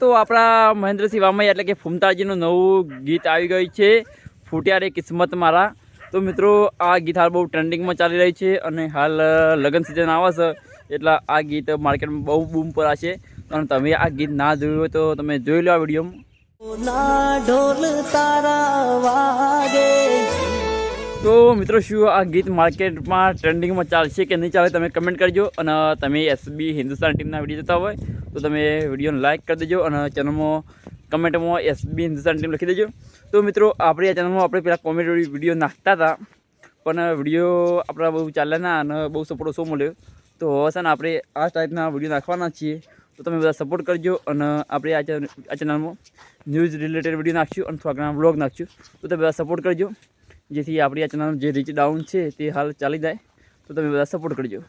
તો આપણા મહેન્દ્રસિંહ વામૈયા એટલે કે ફૂમતાજીનું નવું ગીત આવી ગયું છે, ફૂટ્યા રે કિસ્મત મારા. તો મિત્રો, આ ગીત હાલ બહુ ટ્રેન્ડિંગમાં ચાલી રહી છે અને હાલ લગ્ન સિઝન આવે છે, એટલે આ ગીત માર્કેટમાં બહુ બૂમ પર છે અને તમે આ ગીત ના જોયું હોય તો તમે જોઈ લો આ વિડીયોમાં. ના ઢોલ તારા તો મિત્રો, શું આ ગીત માર્કેટમાં ટ્રેન્ડિંગમાં ચાલશે કે નહીં ચાલે તમે કમેન્ટ કરજો અને તમે એસબી હિન્દુસ્તાન ટીમના વીડિયો જોતા હોય તો તમે વિડીયોને લાઇક કરી દેજો અને ચેનલમાં કમેન્ટમાં એસબી હિન્દુસ્તાન ટીમ લખી દેજો. તો મિત્રો, આપણે આ ચેનલમાં આપણે પહેલાં કોમેડી વીડિયો નાખતા હતા, પણ વીડિયો આપણા બહુ ચાલ્યા ના અને બહુ સપોર્ટ ઓછો મળ્યો. તો હવે છે ને આપણે આ ટાઈપના વીડિયો નાખવાના છીએ. તો તમે બધા સપોર્ટ કરજો અને આપણે આ ચેનલમાં ન્યૂઝ રિલેટેડ વીડિયો નાખશું અને થોડા ઘણા બ્લોગ નાખશું. તો તમે બધા સપોર્ટ કરજો. જેથી આપણી આ ચેનલ જે રીચ ડાઉન છે તે હાલ ચાલી જાય, તો તમે બધા સપોર્ટ કરજો.